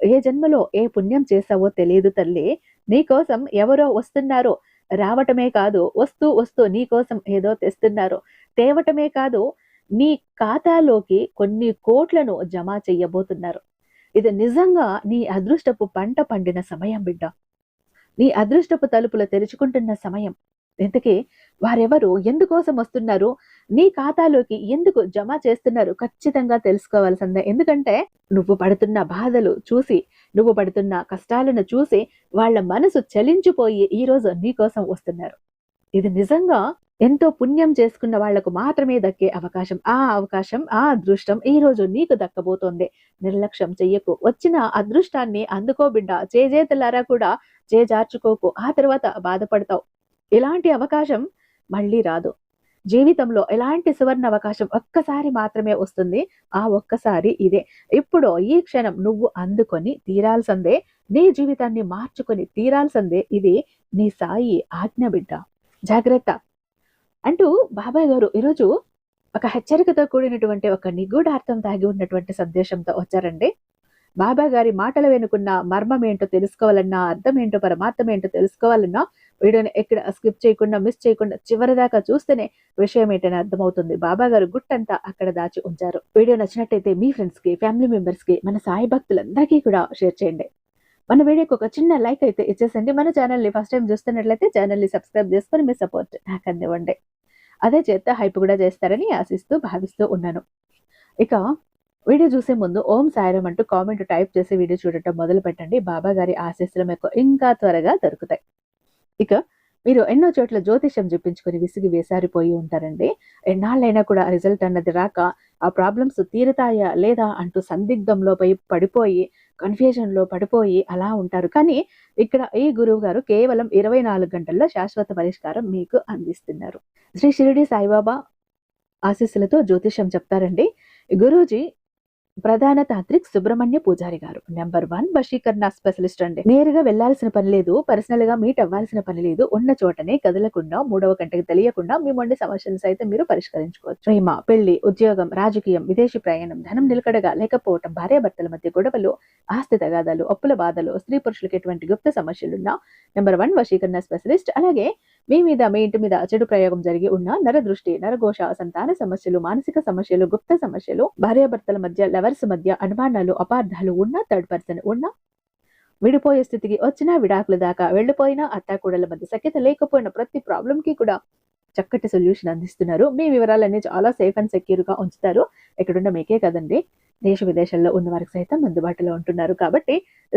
ఏ జన్మలో ఏ పుణ్యం చేశావో తెలియదు తల్లి. నీకోసం ఎవరో వస్తున్నారో. రావటమే కాదు వస్తూ వస్తూ నీకోసం ఏదో తెస్తున్నారు. తేవటమే కాదు నీ ఖాతాలోకి కొన్ని కోట్లను జమ చెయ్యబోతున్నారు ఇది నిజంగా నీ అదృష్టపు పంట పండిన సమయం బిడ్డ. నీ అదృష్టపు తలుపులు తెరుచుకుంటున్న సమయం. ఇంతకీ వారెవరు ఎందుకోసం వస్తున్నారు? నీ ఖాతాలోకి ఎందుకు జమ చేస్తున్నారు? ఖచ్చితంగా తెలుసుకోవాల్సిందే. ఎందుకంటే నువ్వు పడుతున్న బాధలు చూసి నువ్వు పడుతున్న కష్టాలను చూసి వాళ్ళ మనసు చలించిపోయి ఈ రోజు వస్తున్నారు. ఇది నిజంగా ఎంతో పుణ్యం చేసుకున్న వాళ్ళకు మాత్రమే దక్కే అవకాశం. ఆ అవకాశం ఆ అదృష్టం ఈ రోజు నీకు దక్కబోతోంది. నిర్లక్ష్యం చెయ్యకు. వచ్చిన అదృష్టాన్ని అందుకో బిడ్డ చేజేతలారా కూడా చేజార్చుకోకు. ఆ తర్వాత బాధపడతావు. ఇలాంటి అవకాశం మళ్ళీ రాదు. జీవితంలో ఎలాంటి సువర్ణ అవకాశం ఒక్కసారి మాత్రమే వస్తుంది. ఆ ఒక్కసారి ఇదే. ఇప్పుడు ఈ క్షణం నువ్వు అందుకొని తీరాల్సిందే. నీ జీవితాన్ని మార్చుకొని తీరాల్సిందే. ఇది నీ సాయి ఆజ్ఞ బిడ్డ. జాగ్రత్త. అంటూ బాబాయ్ గారు ఈరోజు ఒక హెచ్చరికతో కూడినటువంటి ఒక నిగూఢార్థం తాగి ఉన్నటువంటి సందేశంతో వచ్చారండి. బాబా గారి మాటలు వెనుకున్న మర్మం ఏంటో తెలుసుకోవాలన్నా అర్థం ఏంటో పరమార్థం ఏంటో తెలుసుకోవాలన్నా వీడియోని ఎక్కడ స్కిప్ చేయకుండా మిస్ చేయకుండా చివరి దాకా చూస్తేనే విషయం ఏంటని అర్థమవుతుంది. బాబా గారు గుట్టంతా అక్కడ దాచి ఉంచారు. వీడియో నచ్చినట్టయితే మీ ఫ్రెండ్స్కి ఫ్యామిలీ మెంబర్స్కి మన సాయి భక్తులందరికీ కూడా షేర్ చేయండి. మన వీడియోకి ఒక చిన్న లైక్ అయితే ఇచ్చేసండి. మన ఛానల్ని ఫస్ట్ టైం చూస్తున్నట్లయితే ఛానల్ని సబ్స్క్రైబ్ చేసుకొని మీ సపోర్ట్ నాకు అందివ్వండి. అదే చేత హైప్ కూడా చేస్తారని ఆశిస్తూ భావిస్తూ ఉన్నాను. ఇక వీడియో చూసే ముందు ఓం సాయిరం అంటూ కామెంట్ టైప్ చేసి వీడియో చూడటం మొదలు పెట్టండి బాబా గారి ఆశీస్సులు మీకు ఇంకా త్వరగా దొరుకుతాయి. ఇక మీరు ఎన్నో చోట్ల జ్యోతిష్యం చూపించుకొని విసిగి వేసారిపోయి ఉంటారండి. ఎన్నాళ్ళైనా కూడా రిజల్ట్ అన్నది రాక ఆ ప్రాబ్లమ్స్ తీరుతాయా లేదా అంటూ సందిగ్ధంలో పై పడిపోయి కన్ఫ్యూజన్లో పడిపోయి అలా ఉంటారు. కానీ ఇక్కడ ఈ గురువు గారు కేవలం ఇరవై నాలుగు గంటల్లో శాశ్వత పరిష్కారం మీకు అందిస్తున్నారు. శ్రీ షిరిడి సాయిబాబా ఆశీస్సులతో జ్యోతిష్యం చెప్తారండి. గురూజీ ప్రధాన తాంత్రిక్ సుబ్రహ్మణ్య పూజారి గారు. నెంబర్ వన్ వశీకరణ స్పెషలిస్ట్ అండి. నేరుగా వెళ్ళాల్సిన పని లేదు పర్సనల్గా మీట్ అవ్వాల్సిన పని లేదు. ఉన్న చోటనే కదలకుండా మూడవ గంటకి తెలియకుండా మీ మొండి సమస్యలను సైతం మీరు పరిష్కరించుకోవచ్చు. ప్రేమ పెళ్ళి ఉద్యోగం రాజకీయం విదేశీ ప్రయాణం ధనం నిలకడగా లేకపోవటం భార్యాభర్తల మధ్య గొడవలు ఆస్తి తగాదాలు అప్పుల బాధలు స్త్రీ పురుషులకు ఎటువంటి గుప్త సమస్యలున్నా నెంబర్ వన్ వశీకరణ స్పెషలిస్ట్ అలాగే మీ మీద మీ ఇంటి మీద చెడు ప్రయోగం జరిగి ఉన్న నరదృష్టి నరఘోష సంతాన సమస్యలు మానసిక సమస్యలు గుప్త సమస్యలు భార్యాభర్తల మధ్య లవర్స్ మధ్య అనుమానాలు అపార్థాలు ఉన్న థర్డ్ పర్సన్ ఉన్న విడిపోయే స్థితికి వచ్చిన విడాకుల దాకా వెళ్ళిపోయినా అత్తాకూడల మధ్య సఖ్యత లేకపోయిన ప్రతి ప్రాబ్లం కి కూడా చక్కటి సొల్యూషన్ అందిస్తున్నారు. మీ వివరాలన్నీ చాలా సేఫ్ అండ్ సెక్యూర్గా ఉంచుతారు. ఎక్కడున్న మీకే కదండి. దేశ విదేశాల్లో ఉన్న వారికి సైతం అందుబాటులో ఉంటున్నారు. కాబట్టి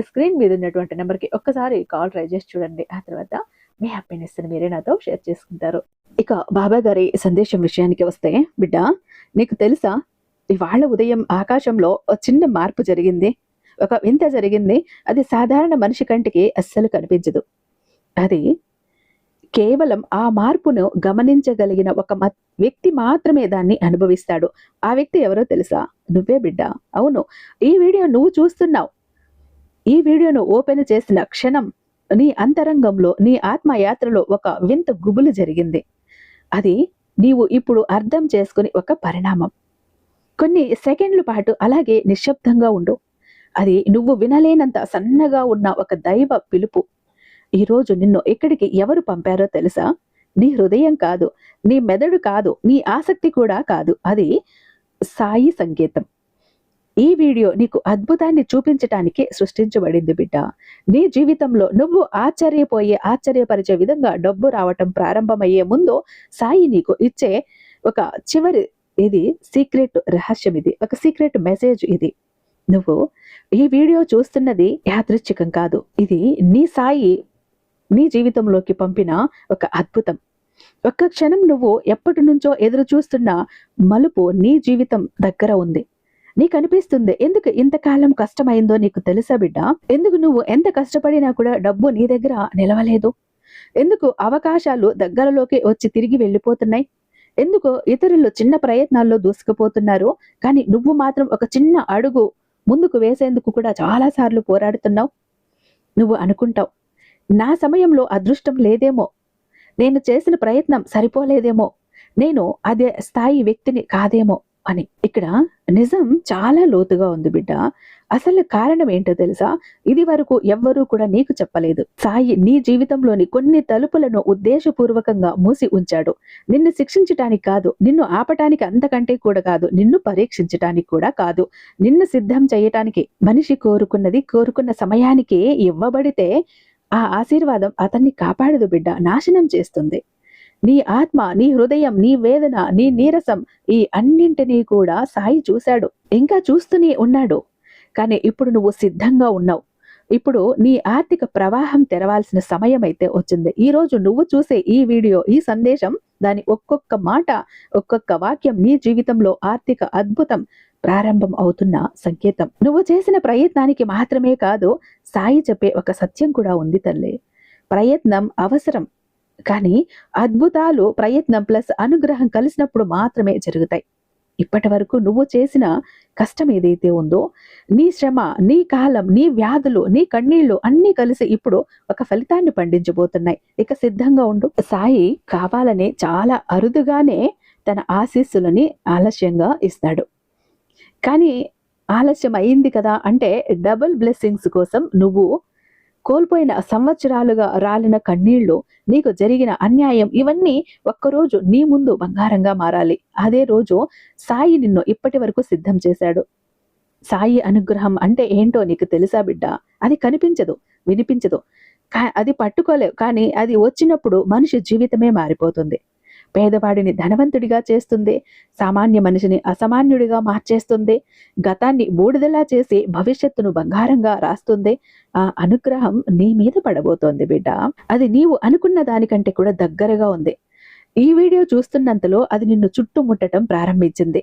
స్క్రీన్ మీద ఉన్నటువంటి నెంబర్కి ఒక్కసారి కాల్ ట్రై చేసి చూడండి. ఆ తర్వాత మీ హ్యాపీనెస్ని మీరే నాతో షేర్ చేసుకుంటారు. ఇక బాబా గారి సందేశం విషయానికి వస్తే బిడ్డ నీకు తెలుసా? ఇవాళ ఉదయం ఆకాశంలో ఓ చిన్న మార్పు జరిగింది. ఒక వింత జరిగింది. అది సాధారణ మనిషి కంటికి అస్సలు కనిపించదు. అది కేవలం ఆ మార్పును గమనించగలిగిన ఒక వ్యక్తి మాత్రమే దాన్ని అనుభవిస్తాడు. ఆ వ్యక్తి ఎవరో తెలుసా? నువ్వే బిడ్డ. అవును. ఈ వీడియో నువ్వు చూస్తున్నావు. ఈ వీడియోను ఓపెన్ చేసిన క్షణం నీ అంతరంగంలో నీ ఆత్మయాత్రలో ఒక వింత గుబులు జరిగింది. అది నీవు ఇప్పుడు అర్థం చేసుకుని ఒక పరిణామం. కొన్ని సెకండ్ల పాటు అలాగే నిశ్శబ్దంగా ఉండు. అది నువ్వు వినలేనంత సన్నగా ఉన్న ఒక దైవ పిలుపు. ఈరోజు నిన్ను ఎక్కడికి ఎవరు పంపారో తెలుసా? నీ హృదయం కాదు నీ మెదడు కాదు నీ ఆసక్తి కూడా కాదు. అది సాయి సంకేతం. ఈ వీడియో నీకు అద్భుతాన్ని చూపించటానికి సృష్టించబడింది బిడ్డ. నీ జీవితంలో నువ్వు ఆశ్చర్యపోయే ఆశ్చర్యపరిచే విధంగా డబ్బు రావటం ప్రారంభమయ్యే ముందు సాయి నీకు ఇచ్చే ఒక చివరి ఇది సీక్రెట్ రహస్యం ఇది ఒక సీక్రెట్ మెసేజ్ ఇది. నువ్వు ఈ వీడియో చూస్తున్నది యాదృచ్ఛికం కాదు. ఇది నీ సాయి నీ జీవితంలోకి పంపిన ఒక అద్భుతం. ఒక్క క్షణం నువ్వు ఎప్పటి నుంచో ఎదురు చూస్తున్న మలుపు నీ జీవితం దగ్గర ఉంది. నీకు అనిపిస్తుంది ఎందుకు ఇంతకాలం కష్టమైందో నీకు తెలుసా బిడ్డ? ఎందుకు నువ్వు ఎంత కష్టపడినా కూడా డబ్బు నీ దగ్గర నిలవలేదు? ఎందుకు అవకాశాలు దగ్గరలోకి వచ్చి తిరిగి వెళ్ళిపోతున్నాయి? ఎందుకు ఇతరులు చిన్న ప్రయత్నాల్లో దూసుకుపోతున్నారు? కానీ నువ్వు మాత్రం ఒక చిన్న అడుగు ముందుకు వేసేందుకు కూడా చాలా సార్లు పోరాడుతున్నావు. నువ్వు అనుకుంటావు నా సమయంలో అదృష్టం లేదేమో? నేను చేసిన ప్రయత్నం సరిపోలేదేమో? నేను అదే స్థాయి వ్యక్తిని కాదేమో? అని. ఇక్కడ నిజం చాలా లోతుగా ఉంది బిడ్డ. అసలు కారణం ఏంటో తెలుసా? ఇది వరకు ఎవ్వరూ కూడా నీకు చెప్పలేదు. సాయి నీ జీవితంలోని కొన్ని తలుపులను ఉద్దేశపూర్వకంగా మూసి ఉంచాడు. నిన్ను శిక్షించటానికి కాదు నిన్ను ఆపటానికి అంతకంటే కూడా కాదు నిన్ను పరీక్షించటానికి కూడా కాదు. నిన్ను సిద్ధం చేయటానికి మనిషి కోరుకున్నది కోరుకున్న సమయానికి ఇవ్వబడితే ఆ ఆశీర్వాదం అతన్ని కాపాడదు బిడ్డ. నాశనం చేస్తుంది. నీ ఆత్మ నీ హృదయం నీ వేదన నీ నీరసం ఈ అన్నింటినీ కూడా సాయి చూశాడు. ఇంకా చూస్తూనే ఉన్నాడు. కానీ ఇప్పుడు నువ్వు సిద్ధంగా ఉన్నావు. ఇప్పుడు నీ ఆర్థిక ప్రవాహం తెరవాల్సిన సమయం అయితే వచ్చింది. ఈ రోజు నువ్వు చూసే ఈ వీడియో ఈ సందేశం దాని ఒక్కొక్క మాట ఒక్కొక్క వాక్యం నీ జీవితంలో ఆర్థిక అద్భుతం ప్రారంభం అవుతున్న సంకేతం. నువ్వు చేసిన ప్రయత్నానికి మాత్రమే కాదు సాయి చెప్పే ఒక సత్యం కూడా ఉంది తల్లి. ప్రయత్నం అవసరం. కానీ అద్భుతాలు ప్రయత్నం ప్లస్ అనుగ్రహం కలిసినప్పుడు మాత్రమే జరుగుతాయి. ఇప్పటి వరకు నువ్వు చేసిన కష్టం ఏదైతే ఉందో నీ శ్రమ నీ కాలం నీ వ్యాధులు నీ కన్నీళ్ళు అన్నీ కలిసి ఇప్పుడు ఒక ఫలితాన్ని పండించబోతున్నాయి. ఇక సిద్ధంగా ఉండు. సాయి కావాలని చాలా అరుదుగానే తన ఆశీస్సులని ఆలస్యంగా ఇస్తాడు. కానీ ఆలస్యం అయింది కదా అంటే డబుల్ బ్లెస్సింగ్స్ కోసం నువ్వు కోల్పోయిన సంవత్సరాలుగా రాలిన కన్నీళ్ళు నీకు జరిగిన అన్యాయం ఇవన్నీ ఒక్కరోజు నీ ముందు బంగారంగా మారాలి. అదే రోజు సాయి నిన్ను ఇప్పటి వరకు సిద్ధం చేశాడు. సాయి అనుగ్రహం అంటే ఏంటో నీకు తెలుసా బిడ్డ? అది కనిపించదు వినిపించదు. అది పట్టుకోలేవు. కానీ అది వచ్చినప్పుడు మనిషి జీవితమే మారిపోతుంది. పేదవాడిని ధనవంతుడిగా చేస్తుంది సామాన్య మనిషిని అసామాన్యుడిగా మార్చేస్తుంది గతాన్ని బూడిదలా చేసి భవిష్యత్తును బంగారంగా రాస్తుంది ఆ అనుగ్రహం నీ మీద పడబోతోంది బిడ్డ. అది నీవు అనుకున్న దానికంటే కూడా దగ్గరగా ఉంది. ఈ వీడియో చూస్తున్నంతలో అది నిన్ను చుట్టుముట్టడం ప్రారంభించింది.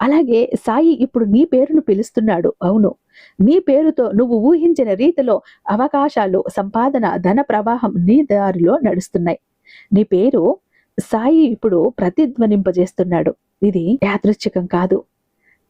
అలాగే సాయి ఇప్పుడు నీ పేరును పిలుస్తున్నాడు. అవును నీ పేరుతో నువ్వు ఊహించిన రీతిలో అవకాశాలు సంపాదన ధన ప్రవాహం నీ దారిలో నడుస్తున్నాయి. నీ పేరు సాయి ఇప్పుడు ప్రతిధ్వనింపజేస్తున్నాడు. ఇది యాదృచ్ఛికం కాదు.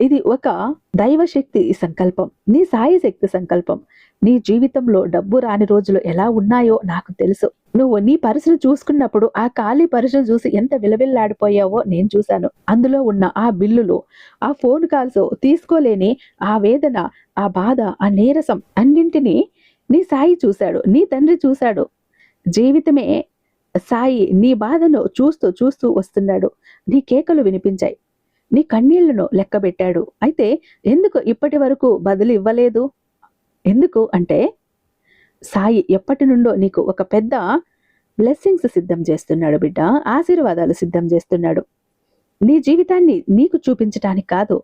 ఇది ఒక దైవశక్తి సంకల్పం. నీ సాయి శక్తి సంకల్పం. నీ జీవితంలో డబ్బు రాని రోజులు ఎలా ఉన్నాయో నాకు తెలుసు. నువ్వు నీ పర్సును చూసుకున్నప్పుడు ఆ ఖాళీ పర్సును చూసి ఎంత విలవిల్లాడిపోయావో నేను చూశాను. అందులో ఉన్న ఆ బిల్లులు ఆ ఫోన్ కాల్స్ తీసుకోలేని ఆ వేదన ఆ బాధ ఆ నీరసం అన్నింటినీ నీ సాయి చూశాడు. నీ తండ్రి చూశాడు. జీవితమే సాయి నీ బాధను చూస్తూ చూస్తూ వస్తున్నాడు. నీ కేకలు వినిపించాయి. నీ కన్నీళ్ళను లెక్కబెట్టాడు. అయితే ఎందుకు ఇప్పటి వరకు బదులు ఇవ్వలేదు? ఎందుకు అంటే సాయి ఎప్పటి నుండో నీకు ఒక పెద్ద బ్లెస్సింగ్స్ సిద్ధం చేస్తున్నాడు బిడ్డ. ఆశీర్వాదాలు సిద్ధం చేస్తున్నాడు. నీ జీవితాన్ని నీకు చూపించటానికి కాదు.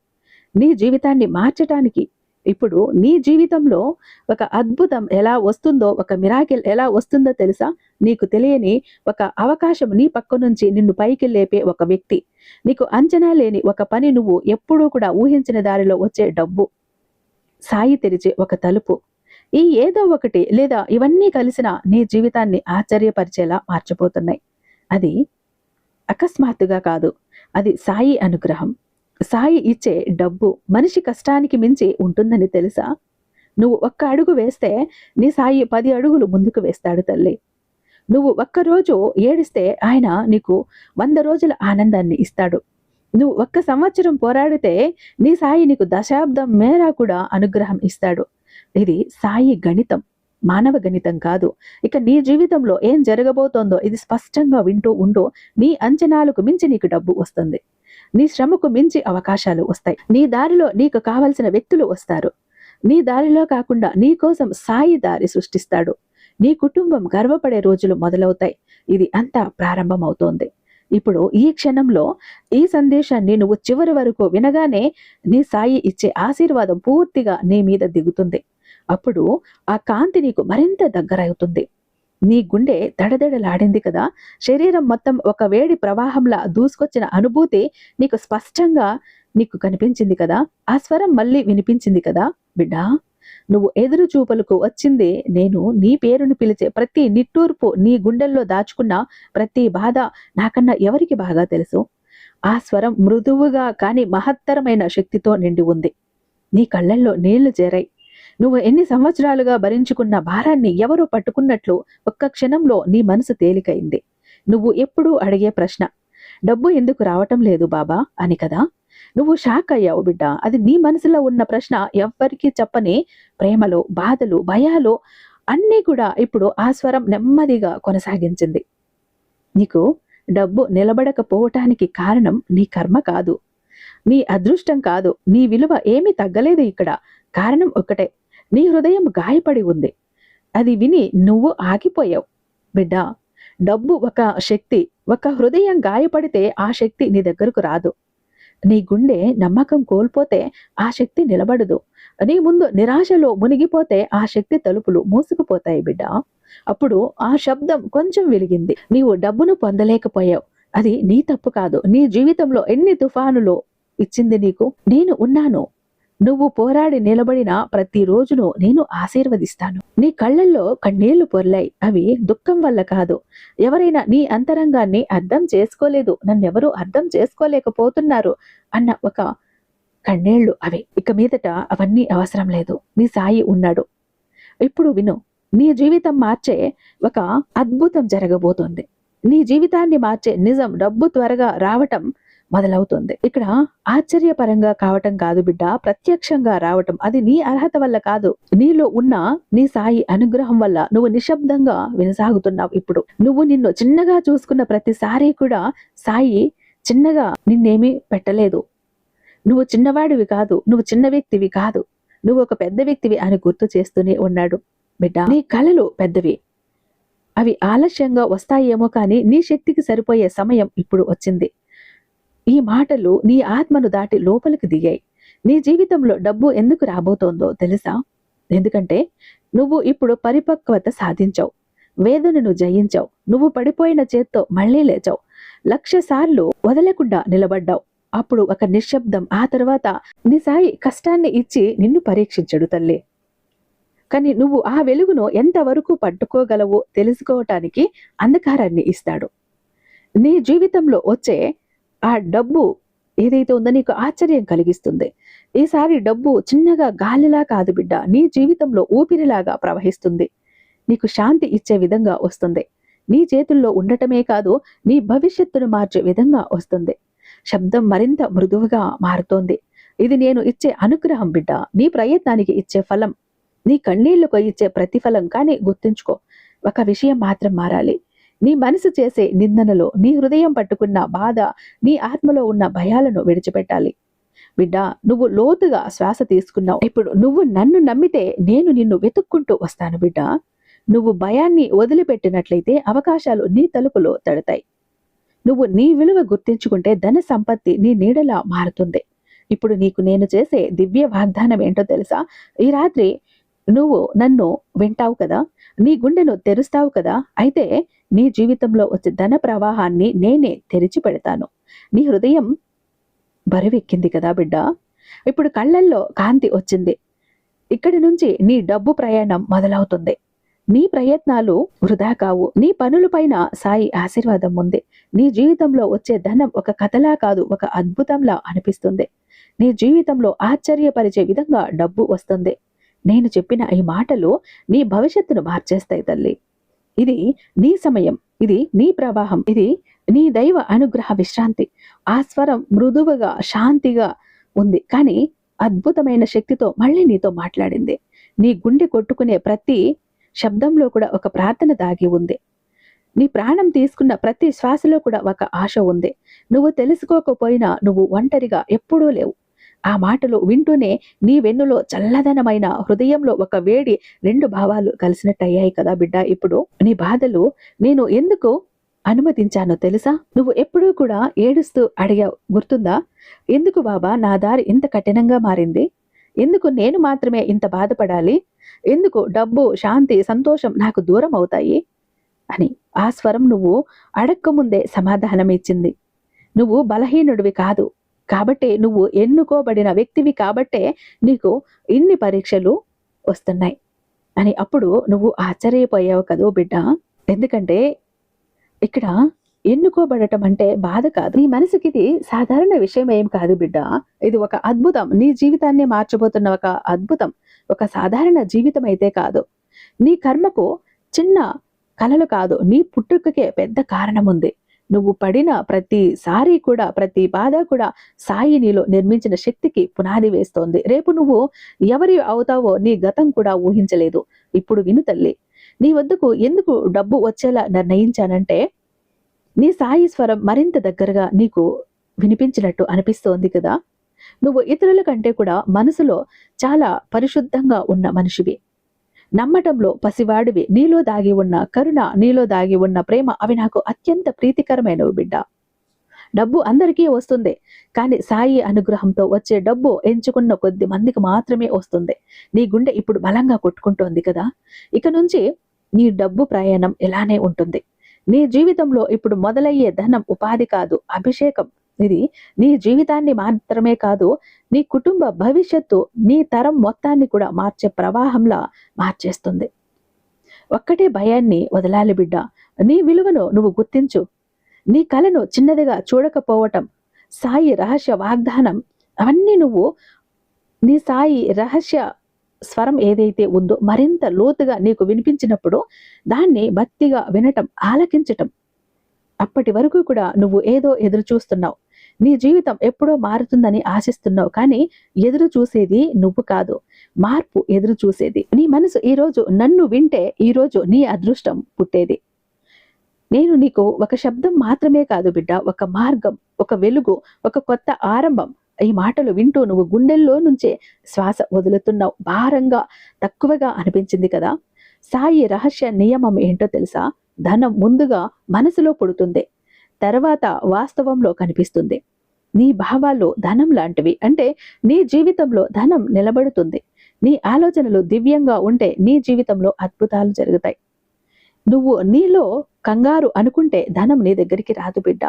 నీ జీవితాన్ని మార్చటానికి ఇప్పుడు నీ జీవితంలో ఒక అద్భుతం ఎలా వస్తుందో ఒక మిరాకిల్ ఎలా వస్తుందో తెలుసా? నీకు తెలియని ఒక అవకాశం నీ పక్క నుంచి నిన్ను పైకి లేపే ఒక వ్యక్తి. నీకు అంచనా లేని ఒక పని నువ్వు ఎప్పుడూ కూడా ఊహించిన దారిలో వచ్చే డబ్బు సాయి తెరిచే ఒక తలుపు. ఈ ఏదో ఒకటి లేదా ఇవన్నీ కలిసిన నీ జీవితాన్ని ఆశ్చర్యపరిచేలా మార్చిపోతున్నాయి. అది అకస్మాత్తుగా కాదు అది సాయి అనుగ్రహం. సాయి ఇచ్చే డబ్బు మనిషి కష్టానికి మించి ఉంటుందని తెలుసా? నువ్వు ఒక్క అడుగు వేస్తే నీ సాయి పది అడుగులు ముందుకు వేస్తాడు తల్లి. నువ్వు ఒక్కరోజు ఏడిస్తే ఆయన నీకు వంద రోజుల ఆనందాన్ని ఇస్తాడు. నువ్వు ఒక్క సంవత్సరం పోరాడితే నీ సాయి నీకు దశాబ్దం మేర కూడా అనుగ్రహం ఇస్తాడు. ఇది సాయి గణితం మానవ గణితం కాదు. ఇక నీ జీవితంలో ఏం జరగబోతోందో ఇది స్పష్టంగా వింటూ ఉండు. నీ అంచనాలకు మించి నీకు డబ్బు వస్తుంది. నీ శ్రమకు మించి అవకాశాలు వస్తాయి. నీ దారిలో నీకు కావలసిన వ్యక్తులు వస్తారు. నీ దారిలో కాకుండా నీ కోసం సాయి దారి సృష్టిస్తాడు. నీ కుటుంబం గర్వపడే రోజులు మొదలవుతాయి. ఇది అంతా ప్రారంభమవుతోంది. ఇప్పుడు ఈ క్షణంలో ఈ సందేశాన్ని నువ్వు చివరి వరకు వినగానే నీ సాయి ఇచ్చే ఆశీర్వాదం పూర్తిగా నీ మీద దిగుతుంది. అప్పుడు ఆ కాంతి నీకు మరింత దగ్గరవుతుంది. నీ గుండె దడదడలాడింది కదా. శరీరం మొత్తం ఒక వేడి ప్రవాహంలా దూసుకొచ్చిన అనుభూతి నీకు స్పష్టంగా నీకు కనిపించింది కదా. ఆ స్వరం మళ్ళీ వినిపించింది కదా. బిడ్డా నువ్వు ఎదురు చూపులకు వచ్చింది నేను నీ పేరును పిలిచే ప్రతి నిట్టూర్పు నీ గుండెల్లో దాచుకున్న ప్రతి బాధ నాకన్నా ఎవరికి బాగా తెలుసు? ఆ స్వరం మృదువుగా కానీ మహత్తరమైన శక్తితో నిండి ఉంది. నీ కళ్ళల్లో నీళ్ళు చేరాయి. నువ్వు ఎన్ని సంవత్సరాలుగా భరించుకున్న భారాన్ని ఎవరో పట్టుకున్నట్లు ఒక్క క్షణంలో నీ మనసు తేలికైంది. నువ్వు ఎప్పుడూ అడిగే ప్రశ్న డబ్బు ఎందుకు రావటం లేదు బాబా? అని కదా. నువ్వు షాక్ అయ్యావు బిడ్డ. అది నీ మనసులో ఉన్న ప్రశ్న ఎవ్వరికీ చెప్పని ప్రేమలు బాధలు భయాలు అన్నీ కూడా ఇప్పుడు ఆ స్వరం నెమ్మదిగా కొనసాగించింది. నీకు డబ్బు నిలబడకపోవటానికి కారణం నీ కర్మ కాదు. నీ అదృష్టం కాదు. నీ విలువ ఏమీ తగ్గలేదు ఇక్కడ. కారణం ఒకటే నీ హృదయం గాయపడి ఉంది. అది విని నువ్వు ఆగిపోయావు. బిడ్డ డబ్బు ఒక శక్తి ఒక హృదయం గాయపడితే ఆ శక్తి నీ దగ్గరకు రాదు. నీ గుండె నమ్మకం కోల్పోతే ఆ శక్తి నిలబడదు. నీ ముందు నిరాశలో మునిగిపోతే ఆ శక్తి తలుపులు మూసుకుపోతాయి బిడ్డ. అప్పుడు ఆ శబ్దం కొంచెం వెలిగింది. నీవు డబ్బును పొందలేకపోయావు. అది నీ తప్పు కాదు. నీ జీవితంలో ఎన్ని తుఫానులు ఇచ్చింది నీకు? నేను ఉన్నాను. నువ్వు పోరాడి నిలబడిన ప్రతి రోజును నేను ఆశీర్వదిస్తాను. నీ కళ్ళల్లో కన్నీళ్ళు పొర్లాయి. అవి దుఃఖం వల్ల కాదు. ఎవరైనా నీ అంతరంగాన్ని అర్థం చేసుకోలేదు. నన్నెవరూ అర్థం చేసుకోలేకపోతున్నారు అన్న ఒక కన్నీళ్ళు అవి. ఇక మీదట అవన్నీ అవసరం లేదు. నీ సాయి ఉన్నాడు. ఇప్పుడు విను. నీ జీవితం మార్చే ఒక అద్భుతం జరగబోతోంది. నీ జీవితాన్ని మార్చే నిజం డబ్బు త్వరగా రావటం మొదలవుతుంది. ఇక్కడ ఆశ్చర్యపరంగా కావటం కాదు బిడ్డ ప్రత్యక్షంగా రావటం. అది నీ అర్హత వల్ల కాదు. నీలో ఉన్న నీ సాయి అనుగ్రహం వల్ల నువ్వు నిశ్శబ్దంగా వినసాగుతున్నావు ఇప్పుడు. నువ్వు నిన్ను చిన్నగా చూసుకున్న ప్రతిసారి కూడా సాయి చిన్నగా నిన్నేమీ పెట్టలేదు. నువ్వు చిన్నవాడివి కాదు. నువ్వు చిన్న వ్యక్తివి కాదు. నువ్వు ఒక పెద్ద వ్యక్తివి అని గుర్తు చేస్తూనే ఉన్నాడు బిడ్డ. నీ కళలు పెద్దవి. అవి ఆలస్యంగా వస్తాయేమో కానీ నీ శక్తికి సరిపోయే సమయం ఇప్పుడు వచ్చింది. ఈ మాటలు నీ ఆత్మను దాటి లోపలికి దిగాయి. నీ జీవితంలో డబ్బు ఎందుకు రాబోతోందో తెలుసా? ఎందుకంటే నువ్వు ఇప్పుడు పరిపక్వత సాధించావు. వేదనను జయించావు. నువ్వు పడిపోయిన చేత్తో మళ్ళీ లేచావు. లక్ష సార్లు వదలకుండా నిలబడ్డావు. అప్పుడు ఒక నిశ్శబ్దం ఆ తర్వాత నీ సాయి కష్టాన్ని ఇచ్చి నిన్ను పరీక్షించడు తల్లి. కానీ నువ్వు ఆ వెలుగును ఎంతవరకు పట్టుకోగలవో తెలుసుకోవటానికి అంధకారాన్ని ఇస్తాడు. నీ జీవితంలో వచ్చే ఆ డబ్బు ఏదైతే ఉందో నీకు ఆశ్చర్యం కలిగిస్తుంది. ఈసారి డబ్బు చిన్నగా గాలిలా కాదు బిడ్డ నీ జీవితంలో ఊపిరిలాగా ప్రవహిస్తుంది. నీకు శాంతి ఇచ్చే విధంగా వస్తుంది. నీ చేతుల్లో ఉండటమే కాదు నీ భవిష్యత్తును మార్చే విధంగా వస్తుంది. శబ్దం మరింత మృదువుగా మారుతోంది. ఇది నేను ఇచ్చే అనుగ్రహం బిడ్డ నీ ప్రయత్నానికి ఇచ్చే ఫలం. నీ కన్నీళ్ళకు ఇచ్చే ప్రతిఫలం కానీ గుర్తుంచుకో ఒక విషయం మాత్రం మారాలి. నీ మనసు చేసే నిందనలో నీ హృదయం పట్టుకున్న బాధ నీ ఆత్మలో ఉన్న భయాలను విడిచిపెట్టాలి. బిడ్డ నువ్వు లోతుగా శ్వాస తీసుకున్నావు. ఇప్పుడు నువ్వు నన్ను నమ్మితే నేను నిన్ను వెతుక్కుంటూ వస్తాను బిడ్డ. నువ్వు భయాన్ని వదిలిపెట్టినట్లయితే అవకాశాలు నీ తలుపులో తడతాయి. నువ్వు నీ విలువ గుర్తించుకుంటే ధన సంపత్తి నీ నీడలా మారుతుంది. ఇప్పుడు నీకు నేను చేసే దివ్య వాగ్దానం ఏంటో తెలుసా? ఈ రాత్రి నువ్వు నన్ను వింటావు కదా? నీ గుండెను తెరుస్తావు కదా? అయితే నీ జీవితంలో వచ్చే ధన ప్రవాహాన్ని నేనే తెరిచి పెడతాను. నీ హృదయం బరువెక్కింది కదా బిడ్డ? ఇప్పుడు కళ్ళల్లో కాంతి వచ్చింది. ఇక్కడి నుంచి నీ డబ్బు ప్రయాణం మొదలవుతుంది. నీ ప్రయత్నాలు వృధా కావు. నీ పనులపైన సాయి ఆశీర్వాదం ఉంది. నీ జీవితంలో వచ్చే ధనం ఒక కథలా కాదు ఒక అద్భుతంలా అనిపిస్తుంది. నీ జీవితంలో ఆశ్చర్యపరిచే విధంగా డబ్బు వస్తుంది. నేను చెప్పిన ఈ మాటలు నీ భవిష్యత్తును మార్చేస్తాయి తల్లి. ఇది నీ సమయం ఇది నీ ప్రవాహం ఇది నీ దైవ అనుగ్రహ విశ్రాంతి. ఆ స్వరం మృదువుగా శాంతిగా ఉంది. కానీ అద్భుతమైన శక్తితో మళ్ళీ నీతో మాట్లాడింది. నీ గుండె కొట్టుకునే ప్రతి శబ్దంలో కూడా ఒక ప్రార్థన దాగి ఉంది. నీ ప్రాణం తీసుకున్న ప్రతి శ్వాసలో కూడా ఒక ఆశ ఉంది. నువ్వు తెలుసుకోకపోయినా నువ్వు ఒంటరిగా ఎప్పుడూ లేవు. ఆ మాటలు వింటూనే నీ వెన్నులో చల్లదనమైన హృదయంలో ఒక వేడి రెండు భావాలు కలిసినట్టయ్యాయి కదా బిడ్డ. ఇప్పుడు నీ బాధలు నేను ఎందుకు అనుమతించానో తెలుసా? నువ్వు ఎప్పుడూ కూడా ఏడుస్తూ అడిగావు గుర్తుందా? ఎందుకు బాబా నా దారి ఇంత కఠినంగా మారింది? ఎందుకు నేను మాత్రమే ఇంత బాధపడాలి? ఎందుకు డబ్బు శాంతి సంతోషం నాకు దూరం అవుతాయి? అని ఆ స్వరం నువ్వు అడక్కముందే సమాధానం ఇచ్చింది నువ్వు బలహీనుడివి కాదు కాబట్టి నువ్వు ఎన్నుకోబడిన వ్యక్తివి కాబట్టే నీకు ఇన్ని పరీక్షలు వస్తున్నాయి. అని అప్పుడు నువ్వు ఆశ్చర్యపోయావు కదో బిడ్డ. ఎందుకంటే ఇక్కడ ఎన్నుకోబడటం అంటే బాధ కాదు. నీ మనసుకి ఇది సాధారణ విషయం ఏం కాదు బిడ్డ. ఇది ఒక అద్భుతం. నీ జీవితాన్ని మార్చబోతున్న ఒక అద్భుతం. ఒక సాధారణ జీవితం అయితే కాదు. నీ కర్మకు చిన్న కలలు కాదు. నీ పుట్టుకకే పెద్ద కారణం ఉంది నువ్వు పడిన ప్రతిసారి కూడా ప్రతి బాధ కూడా సాయి నీలో నిర్మించిన శక్తికి పునాది వేస్తోంది. రేపు నువ్వు ఎవరి అవుతావో నీ గతం కూడా ఊహించలేదు. ఇప్పుడు విను తల్లి నీ వద్దకు ఎందుకు డబ్బు వచ్చేలా నిర్ణయించానంటే నీ సాయి స్వరం మరింత దగ్గరగా నీకు వినిపించినట్టు అనిపిస్తోంది కదా. నువ్వు ఇతరుల కంటే కూడా మనసులో చాలా పరిశుద్ధంగా ఉన్న మనిషివి. నమ్మటంలో పసివాడివి. నీలో దాగి ఉన్న కరుణ నీలో దాగి ఉన్న ప్రేమ అవి నాకు అత్యంత ప్రీతికరమైనవి బిడ్డ. డబ్బు అందరికీ వస్తుంది కానీ సాయి అనుగ్రహంతో వచ్చే డబ్బు ఎంచుకున్న కొద్ది మందికి మాత్రమే వస్తుంది. నీ గుండె ఇప్పుడు బలంగా కొట్టుకుంటోంది కదా? ఇక నుంచి నీ డబ్బు ప్రయాణం ఇలానే ఉంటుంది. నీ జీవితంలో ఇప్పుడు మొదలయ్యే ధనం ఉపాధి కాదు అభిషేకం. ఇది నీ జీవితాన్ని మాత్రమే కాదు నీ కుటుంబ భవిష్యత్తు నీ తరం మొత్తాన్ని కూడా మార్చే ప్రవాహంలా మార్చేస్తుంది. ఒక్కటే భయాన్ని వదలాలి బిడ్డ. నీ విలువను నువ్వు గుర్తించు. నీ కలను చిన్నదిగా చూడకపోవటం సాయి రహస్య వాగ్దానం అవన్నీ నువ్వు నీ సాయి రహస్య స్వరం ఏదైతే ఉందో మరింత లోతుగా నీకు వినిపించినప్పుడు దాన్ని భక్తిగా వినటం ఆలకించటం అప్పటి వరకు కూడా నువ్వు ఏదో ఎదురు చూస్తున్నావు. నీ జీవితం ఎప్పుడో మారుతుందని ఆశిస్తున్నావు కానీ ఎదురు చూసేది నువ్వు కాదు. మార్పు ఎదురు చూసేది. నీ మనసు ఈరోజు నన్ను వింటే ఈరోజు నీ అదృష్టం పుట్టేది. నేను నీకు ఒక శబ్దం మాత్రమే కాదు బిడ్డ ఒక మార్గం ఒక వెలుగు ఒక కొత్త ఆరంభం. ఈ మాటలు వింటూ నువ్వు గుండెల్లో నుంచే శ్వాస వదులుతున్నావు. భారంగా తక్కువగా అనిపించింది కదా? సాయి రహస్య నియమం ఏంటో తెలుసా? ధనం ముందుగా మనసులో పుడుతుంది. తర్వాత వాస్తవంలో కనిపిస్తుంది. నీ భావాలు ధనం లాంటివి. అంటే నీ జీవితంలో ధనం నిలబడుతుంది. నీ ఆలోచనలు దివ్యంగా ఉంటే నీ జీవితంలో అద్భుతాలు జరుగుతాయి. నువ్వు నీలో కంగారు అనుకుంటే ధనం నీ దగ్గరికి రాదు బిడ్డ.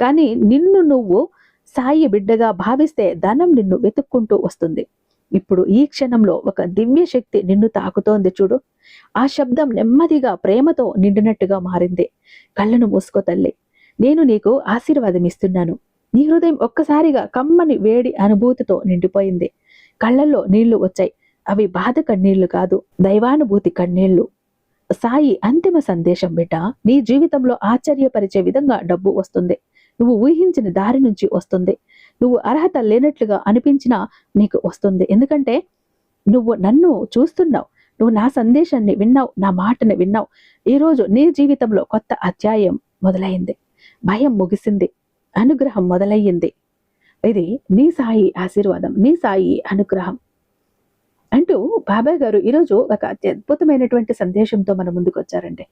కానీ నిన్ను నువ్వు సాయి బిడ్డగా భావిస్తే ధనం నిన్ను వెతుక్కుంటూ వస్తుంది. ఇప్పుడు ఈ క్షణంలో ఒక దివ్య శక్తి నిన్ను తాకుతోంది చూడు. ఆ శబ్దం నెమ్మదిగా ప్రేమతో నిండినట్టుగా మారింది. కళ్ళను మూసుకో తల్లి. నేను నీకు ఆశీర్వాదం ఇస్తున్నాను. నీ హృదయం ఒక్కసారిగా కమ్మని వేడి అనుభూతితో నిండిపోయింది. కళ్ళల్లో నీళ్ళు వచ్చాయి. అవి బాధ కన్నీళ్ళు కాదు దైవానుభూతి కన్నీళ్ళు. సాయి అంతిమ సందేశం బిడ్డ నీ జీవితంలో ఆశ్చర్యపరిచే విధంగా డబ్బు వస్తుంది. నువ్వు ఊహించిన దారి నుంచి వస్తుంది. నువ్వు అర్హత లేనట్లుగా అనిపించినా నీకు వస్తుంది. ఎందుకంటే నువ్వు నన్ను చూస్తున్నావు. నువ్వు నా సందేశాన్ని విన్నావు. నా మాటని విన్నావు. ఈరోజు నీ జీవితంలో కొత్త అధ్యాయం మొదలైంది. భయం ముగిసింది. అనుగ్రహం మొదలయ్యింది. ఇది నీ సాయి ఆశీర్వాదం. నీ సాయి అనుగ్రహం. అంటూ బాబాయ్ గారు ఈరోజు ఒక అత్యద్భుతమైనటువంటి సందేశంతో మన ముందుకు వచ్చారండి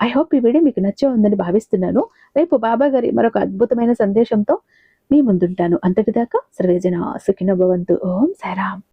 ఐ హోప్ ఈ వీడియో మీకు నచ్చే ఉందని భావిస్తున్నాను. రేపు బాబా గారి మరొక అద్భుతమైన సందేశంతో మీ ముందుంటాను. అంతటిదాకా సర్వేజన సుఖిన భవంతు. ఓం సారాం